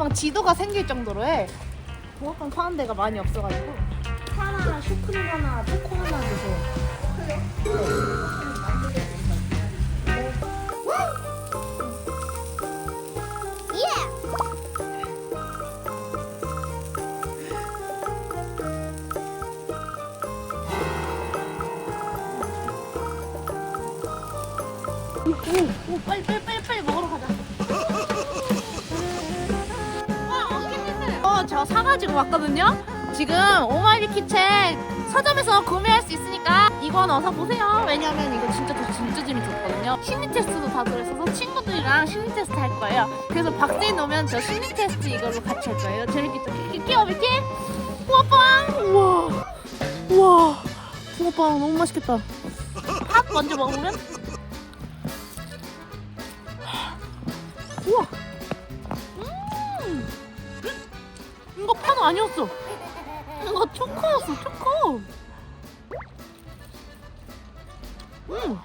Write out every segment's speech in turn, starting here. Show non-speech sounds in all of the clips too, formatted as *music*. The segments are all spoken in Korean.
붕어빵 지도가 생길 정도로 해. 붕어빵 파는 데가 많이 없어가지고 하나 슈크림 하나 초코 하나 주세요. 오, 오, 빨리 빨리 어, 저 사가지고 왔거든요. 지금 오마이비키 책 서점에서 구매할 수 있으니까 이건 어서 보세요. 왜냐면 이거 진짜 저 진짜 재밌었거든요. 심리 테스트도 다 들어있어서 친구들이랑 심리 테스트 할 거예요. 그래서 박스에 넣으면 저 심리 테스트 이걸로 같이 할 거예요. 재밌겠죠? 끼끼 비키 붕어빵! 우와! 우와! 붕어빵 너무 맛있겠다. 팥 먼저 먹으면 우와! 이거 팥 아니었어. 이거 초코였어, 초코. 음.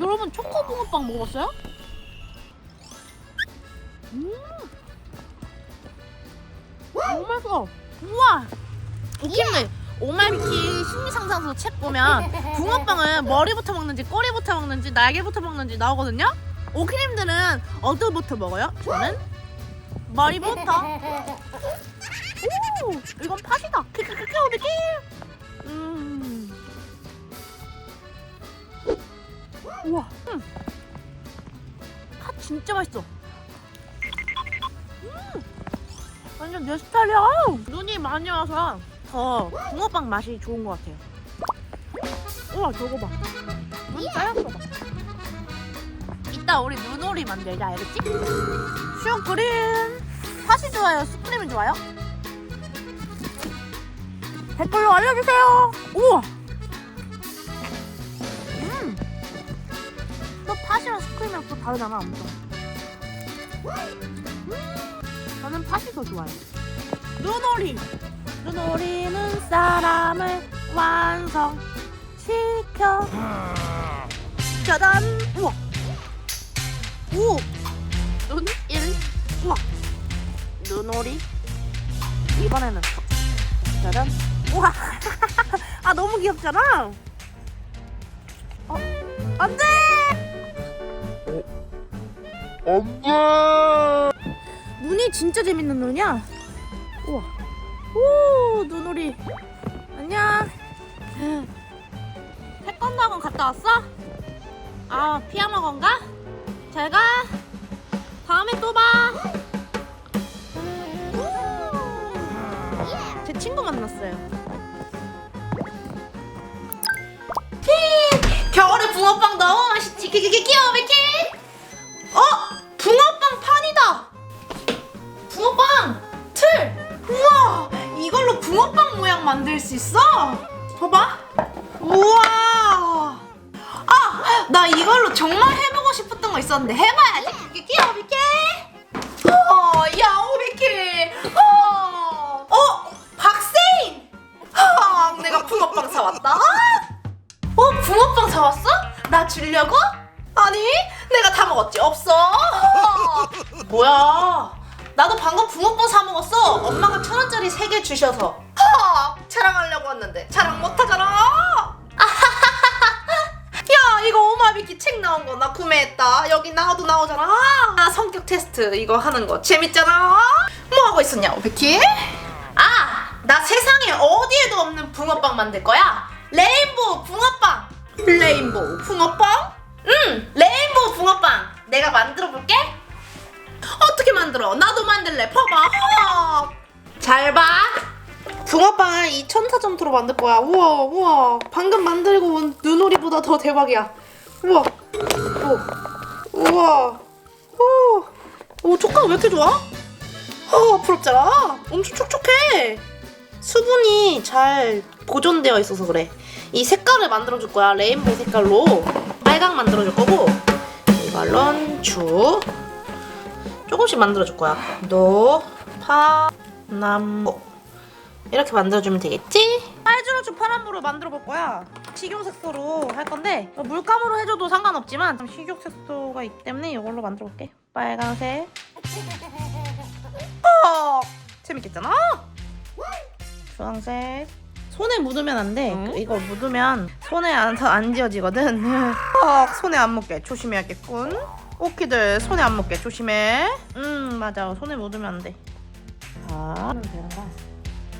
여러분 초코 붕어빵 먹어봤어요? 음. 너무 맛있어. 우와. 웃긴데 오마이비키 심리상상소 책 보면 붕어빵은 머리부터 먹는지 꼬리부터 먹는지 날개부터 먹는지 나오거든요. 오키님들은 어디부터 먹어요? 저는 머리부터. 오, 이건 팥이다. 키키키키오비키. 음. 우와. 음. 팥 진짜 맛있어. 음. 완전 내 스타일이야. 눈이 많이 와서 더 붕어빵 맛이 좋은 것 같아요. 우와, 저거 봐. 눈 쌓였어 봐. 이따 우리 눈오리 만들자, 알겠지? 슈크림. 팥이 좋아요? 스프림이 좋아요? 댓글로 알려주세요. 우와. 음. 또 팥이랑 스크림이랑 또 다르잖아, 엄청. 음. 저는 팥이 더 좋아요. 눈오리. 눈오리 눈사람을 완성시켜. 짜잔. 우와. 오. 눈오리. 이번에는 짜잔. 우와. *laughs* 아 너무 귀엽잖아. 어, 안돼. 안돼. 눈이 진짜 재밌는 눈이야. 우와. 오 눈오리. 안녕. 태권도 학원 갔다 왔어? 아 피아노 건가? 잘 가. 다음에 또 봐. 친구 만났어요. 피! 겨울에 붕어빵 너무 맛있지. 귀여워, 미키. 어? 붕어빵 판이다. 붕어빵 틀. 우와, 이걸로 붕어빵 모양 만들 수 있어? 봐봐. 우와. 아, 나 이걸로 정말 해보고 싶었던 거 있었는데 해봐야지. 뭐야? 나도 방금 붕어빵 사 먹었어. 엄마가 천 원짜리 세 개 주셔서. 하, 자랑하려고 했는데 자랑 못하잖아. *laughs* 야, 이거 오마비키 책 나온 거 나 구매했다. 여기 나와도 나오잖아. 아, 성격 테스트 이거 하는 거 재밌잖아. 뭐 하고 있었냐, 오비키? 아, 나 세상에 어디에도 없는 붕어빵 만들 거야. 레인보우 붕어빵. 레인보우 붕어빵? 응, 레인보우 붕어빵. 내가 만들어 볼게. 어떻게 만들어? 나도 만들래. 어. 잘 봐. 붕어빵을 이 천사점토로 만들 거야. 우와, 우와. 방금 만들고 온 눈오리보다 더 대박이야. 우와. 오. 우와. 오. 오, 촉감 왜 이렇게 좋아? 어, 부럽잖아. 엄청 촉촉해. 수분이 잘 보존되어 있어서 그래. 이 색깔을 만들어줄 거야. 레인보우 색깔로. 빨강 만들어줄 거고, 이걸로는 주. 조금씩 만들어줄 거야. 노, 파, 나무. 이렇게 만들어주면 되겠지? 빨주로주 파란불을 만들어 볼 거야. 식용 색소로 할 건데 어, 물감으로 해줘도 상관없지만 식용 색소가 있기 때문에 이걸로 만들어 볼게. 빨간색, 재밌겠잖아. 주황색. 손에 묻으면 안 돼. 응? 이거 묻으면 손에 안, 안 지워지거든. *laughs* 어, 손에 안 묻게 조심해야겠군. 오키들 손에 안 묻게 조심해. 음 맞아. 손에 묻으면 안 돼. 자.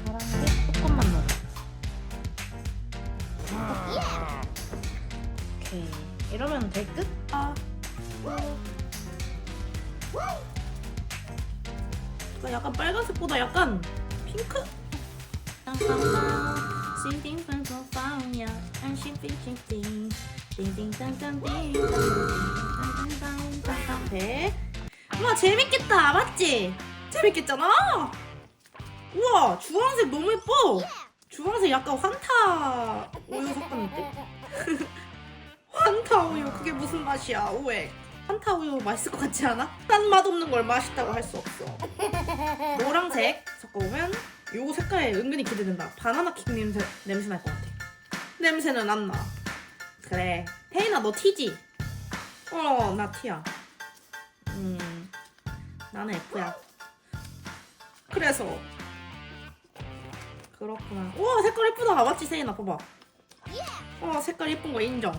파란색 조금만 넣어. 오케이. 이러면 될 듯? 아. 이거 약간 빨간색보다 약간 핑크? 네. 와 재밌겠다 맞지? 재밌겠잖아 우와 주황색 너무 예뻐 주황색 약간 환타 우유 섞었는데 *laughs* 환타 우유 그게 무슨 맛이야 오액 환타 우유 맛있을 것 같지 않아? 딴 맛 없는 걸 맛있다고 할 수 없어 노란색 섞어보면 요거 색깔 은근히 기대된다. 바나나 킥 냄새 냄새 날 것 같아. 냄새는 안 나. 그래. 태인아 너 티지? 어 나 티야. 음 나는 F야. 그래서. 그렇구나. 우와 색깔 예쁘다. 맞지 세인아? 봐봐. 어 색깔 예쁜 거 인정.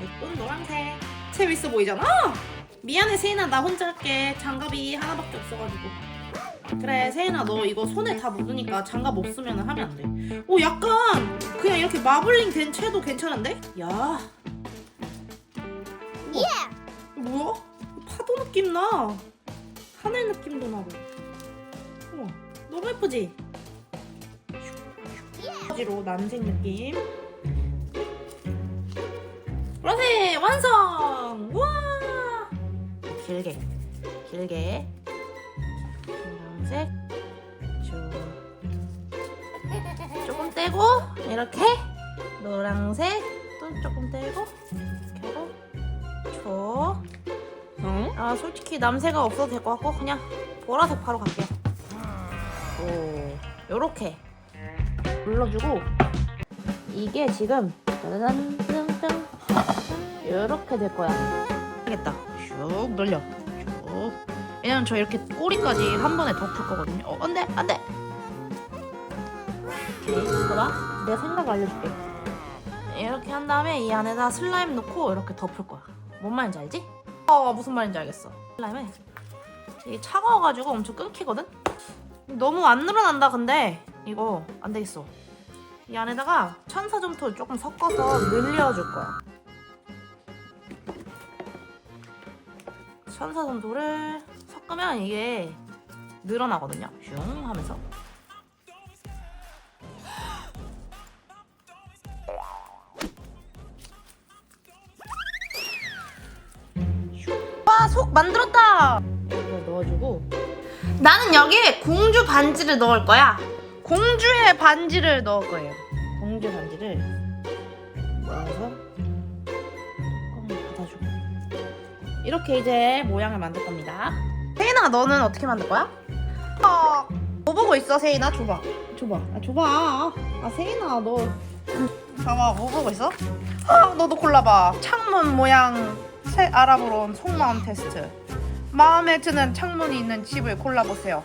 예쁜 노란색. 재밌어 보이잖아? 미안해 세인아. 나 혼자 할게. 장갑이 하나밖에 없어가지고 그래 세인아 너 이거 손에 다 묻으니까 장갑 없으면 하면 안돼 오 약간 그냥 이렇게 마블링 된 채도 괜찮은데? 야 우와. 이거 뭐야? 파도 느낌 나 하늘 느낌도 나고 우와 너무 예쁘지? 로 남색 느낌 보라색 완성! 우와! 길게 길게 노란색 쭉 조금 떼고 이렇게. 노란색 또 조금 떼고 이렇게 하고. 줘. 응? 아 솔직히 남색은 없어도 될 것 같고 그냥 보라색 바로 갈게요. 오. 요렇게. 눌러주고. 이게 지금 짠짠 요렇게 될 거야. 알겠다. 슉 늘려. 슉 왜냐면 저 이렇게 꼬리까지 한 번에 덮을 거거든요. 어 안 돼 안돼. 오케이 봐봐 내 생각 알려줄게. 이렇게 한 다음에 이 안에다 슬라임 넣고 이렇게 덮을 거야. 뭔 말인지 알지? 어 무슨 말인지 알겠어. 슬라임에. 이게 차가워가지고 엄청 끊기거든? 너무 안 늘어난다 근데. 이거 안 되겠어. 이 안에다가 천사점토 조금 섞어서 늘려줄 거야. 천사점토를 섞으면 이게 늘어나거든요. 슝 하면서. 와 속 만들었다! 이거 넣어주고. 나는 여기에 공주 반지를 넣을 거야. 공주의 반지를 넣을 거예요. 공주 반지를 넣어서 껌을 받아주고. 이렇게 이제 모양을 만들 겁니다 세인아 너는 어떻게 만들 거야? 어, 뭐 보고 있어 세인아? 줘봐. 줘봐. 아, 줘봐. 아 세인아 너. 봐봐 뭐 보고 있어? 아, 너도 골라봐. 창문 모양 새 알아보러 온 속마음 테스트. 마음에 드는 창문이 있는 집을 골라보세요.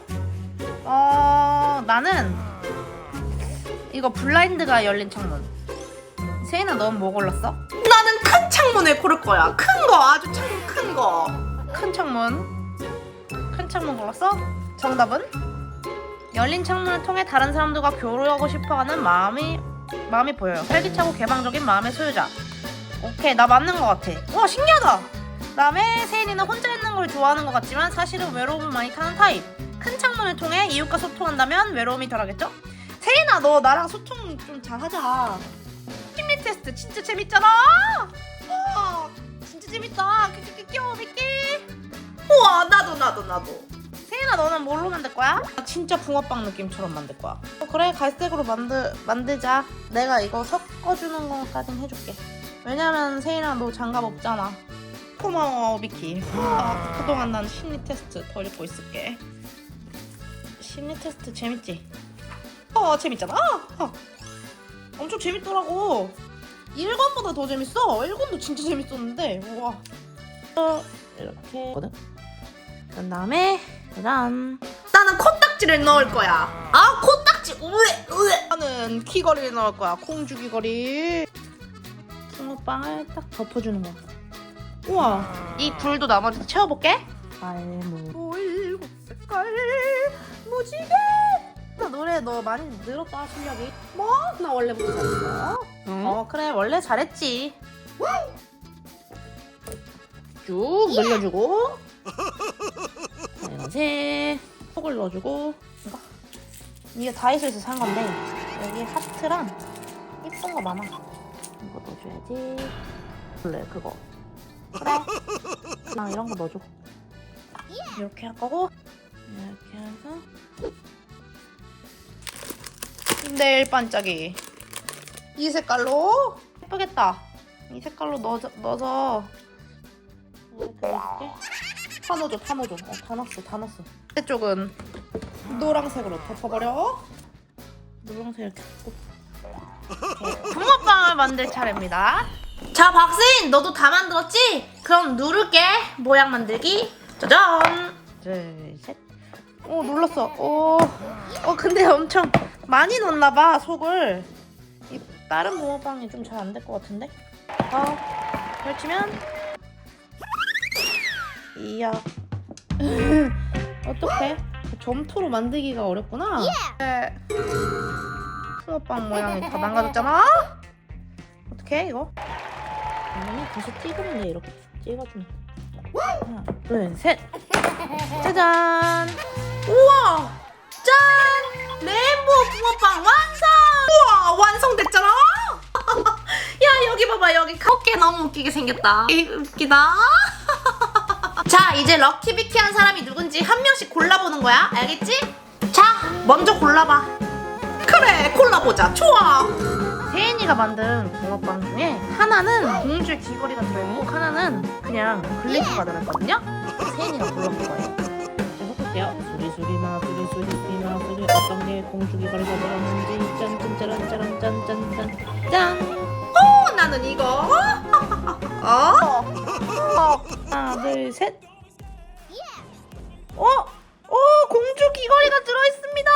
어 나는 이거 블라인드가 열린 창문. 세인아 넌 뭐 골랐어? 나는 큰 창문을 고를 거야. 큰 거 아주 창문 큰거큰 창문 큰 창문 골랐어? 정답은? 열린 창문을 통해 다른 사람들과 교류하고 싶어하는 마음이 마음이 보여요. 활기차고 개방적인 마음의 소유자. 오케이 나 맞는 것 같아. 와 신기하다. 그다음에 세인이는 혼자 있는 걸 좋아하는 것 같지만 사실은 외로움을 많이 타는 타입. 큰 창문을 통해 이웃과 소통한다면 외로움이 덜하겠죠? 세인아 너 나랑 소통 좀 잘하자. 심리 테스트 진짜 재밌잖아. 와 진짜 재밌다. 끼끼끼 끼워 뵙기. 우와 나도 나도 나도. 세인아 너는 뭘로 만들 거야? 나 진짜 붕어빵 느낌처럼 만들 거야. 어, 그래 갈색으로 만들 만들자. 내가 이거 섞어주는 것까진 해줄게. 왜냐면 세인아 너 장갑 없잖아. 고마워 미키. 아, 그동안 난 심리 테스트 더 읽고 있을게. 심리 테스트 재밌지? 어 재밌잖아. 어. 엄청 재밌더라고. 1권보다 더 재밌어. 1권도 진짜 재밌었는데. 우와. 어, 이렇게. 그 다음에 짜잔 나는 코딱지를 넣을 거야. 아 코딱지 우에 우에. 나는 귀걸이를 넣을 거야. 귀걸이. 붕어빵을 딱 덮어주는 거야. 우와 이 굴도 나머지 채워볼게. 알무 일곱 색깔 무지개. 나 노래 너 많이 늘었다 실력이. 뭐? 나 원래부터 잘했어. 어 그래 원래 잘했지. 쭉 늘려주고 이거지 속을 넣어주고 이거? 이게 다이소에서 산 건데 여기 하트랑 이쁜 거 많아. 이거 넣어줘야지. 원래 그거. 그래. 나 이런 거 넣어줘. 이렇게 할 거고 이렇게 해서 내일 반짝이. 이 색깔로? 예쁘겠다. 이 색깔로 넣어서, 넣어서 이렇게 넣어줄게 다 넣어줘 다 넣어줘 어, 다 넣었어 다 넣었어. 이쪽은 노란색으로 덮어버려. 노란색 이렇게 덮고. 붕어빵을 만들 차례입니다. 자 박스인! 너도 다 만들었지? 그럼 누를게. 모양 만들기. 짜잔! 둘 셋오 눌렀어. 오, 어 근데 엄청 많이 넣었나봐 속을. 이 다른 붕어빵이 좀 잘 안 될 것 같은데? 어 펼치면 이야. 어떡해? 점토로 만들기가 어렵구나. 네. 붕어빵 모양이 다 망가졌잖아. 어떡해 이거? 당연히 다시 찍으면 돼 이렇게 찍어주면. 하나 둘 셋. 짜잔. 우와! 짠! 레인보우 붕어빵 완성! 우와 완성됐잖아. *laughs* 야 여기 봐봐 여기. 어깨 너무 웃기게 생겼다. 이, 웃기다 자 이제 럭키비키 한 사람이 누군지 한 명씩 골라보는 거야. 알겠지? 자 먼저 골라봐. 그래 골라보자. 좋아. 세인이가 만든 붕어빵 중에 하나는 공주의 귀걸이가 들어있고 하나는 그냥 글리터가 들어있거든요. 세인이가 골라볼 거예요. 제가 해볼게요. 수리수리마 수리수리마 수리. 어떤 게 공주 귀걸이가 들어있는지. 짠짠짜란 짜란 짠짠짠. 짠. 오, 나는 이거. 어? *laughs* 어. 하나 둘셋 어? 어 공주 귀걸이가 들어있습니다!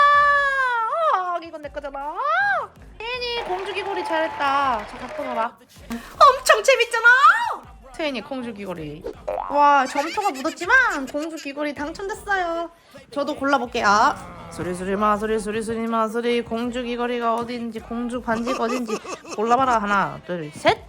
어, 이건 내 거잖아. 세인이 공주 귀걸이 잘했다. 자 갖고 놀아. 엄청 재밌잖아! 세인이 공주 귀걸이. 와 점토가 묻었지만 공주 귀걸이 당첨됐어요. 저도 골라볼게요. 수리수리마 수리수리수리마 수리. 공주 귀걸이가 어딘지 공주 반지가 어딘지 골라봐라. 하나 둘셋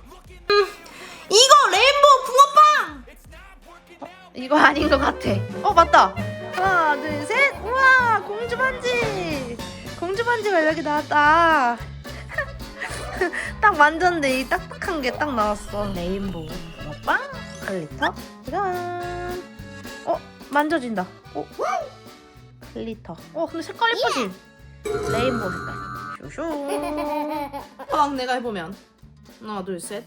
이거 아닌 것 같아. 어 맞다. 하나 둘 셋. 우와 공주 반지. 공주 반지가 여기 나왔다. *laughs* 딱 만졌는데 이 딱딱한 게 딱 나왔어. 레인보우. 붕어빵 글리터. 짜잔. 어 만져진다. 어? 글리터. 어 근데 색깔 예쁘지? 레인보우 색깔. 슈슈. 막 *laughs* 내가 해보면. 하나 둘 셋.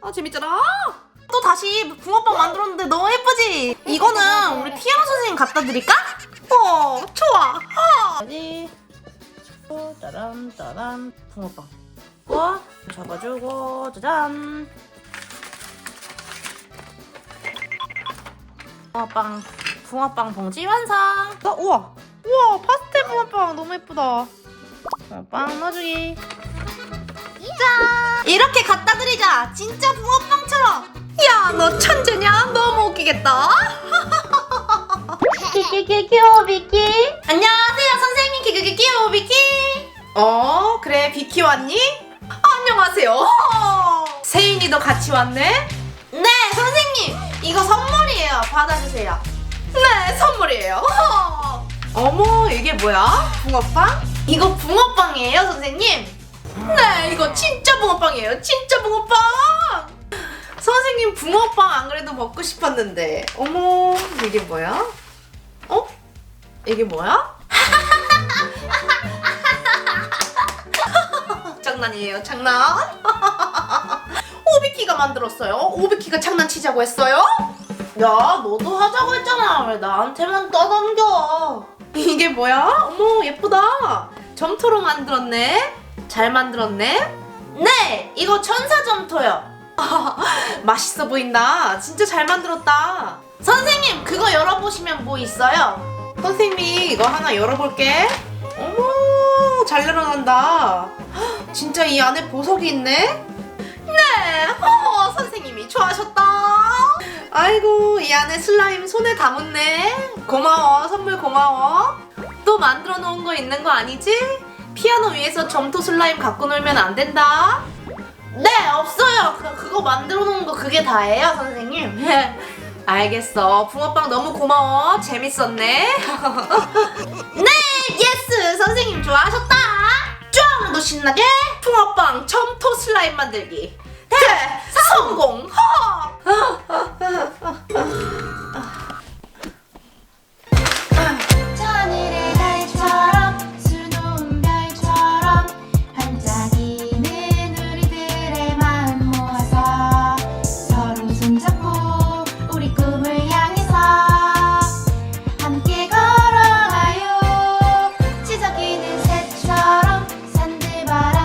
아 재밌잖아. 또 다시 붕어빵 만들었는데 너무 예쁘지? 이거는 우리 피아노 선생님 갖다 드릴까? 어 좋아. 아니. 짜란 짜란 붕어빵. 와 잡아주고 짜잔. 붕어빵 붕어빵 봉지 완성. 어, 우와 우와 파스텔 붕어빵 너무 예쁘다. 붕어빵 넣어주기. 짠! 이렇게 갖다 드리자. 진짜 붕어빵처럼. 야, 너 천재냐? 너무 웃기겠다. *laughs* 키키키 키오비키. 안녕하세요, 선생님 키키키 키오비키. 어, 그래 비키 왔니? 안녕하세요. 세인이도 같이 왔네. 네, 선생님. 이거 선물이에요. 받아주세요. 네, 선물이에요. 어머, 이게 뭐야? 붕어빵? 이거 붕어빵이에요, 선생님? 네, 이거 진짜 붕어빵이에요. 진짜 붕어빵! 선생님 붕어빵 안 그래도 먹고 싶었는데. 어머, 이게 뭐야? 어? 이게 뭐야? *laughs* 장난이에요, 장난. *laughs* 오비키가 만들었어요. 오비키가 장난치자고 했어요? 야, 너도 하자고 했잖아. 왜 나한테만 떠넘겨? 이게 뭐야? 어머, 예쁘다. 점토로 만들었네. 잘 만들었네. 네, 이거 천사 점토요. *laughs* 맛있어 보인다. 진짜 잘 만들었다. 선생님, 그거 열어보시면 뭐 있어요? 선생님이 이거 하나 열어볼게. 어머, 잘 늘어난다. 헉, *gasps* 진짜 이 안에 보석이 있네? 네, 어, 선생님이 좋아하셨다. 아이고, 이 안에 슬라임 손에 담았네. 고마워, 선물 고마워. 또 만들어 놓은 거 있는 거 아니지? 피아노 위에서 점토 슬라임 갖고 놀면 안 된다. 네, 없어요. 그, 그거 만들어 놓은 거 그게 다예요, 선생님. *laughs* 알겠어. 붕어빵 너무 고마워. 재밌었네. *laughs* 네, 예스. 선생님 좋아하셨다. 쫑도 신나게 붕어빵 점토 슬라임 만들기. 대 성공. 허! *laughs*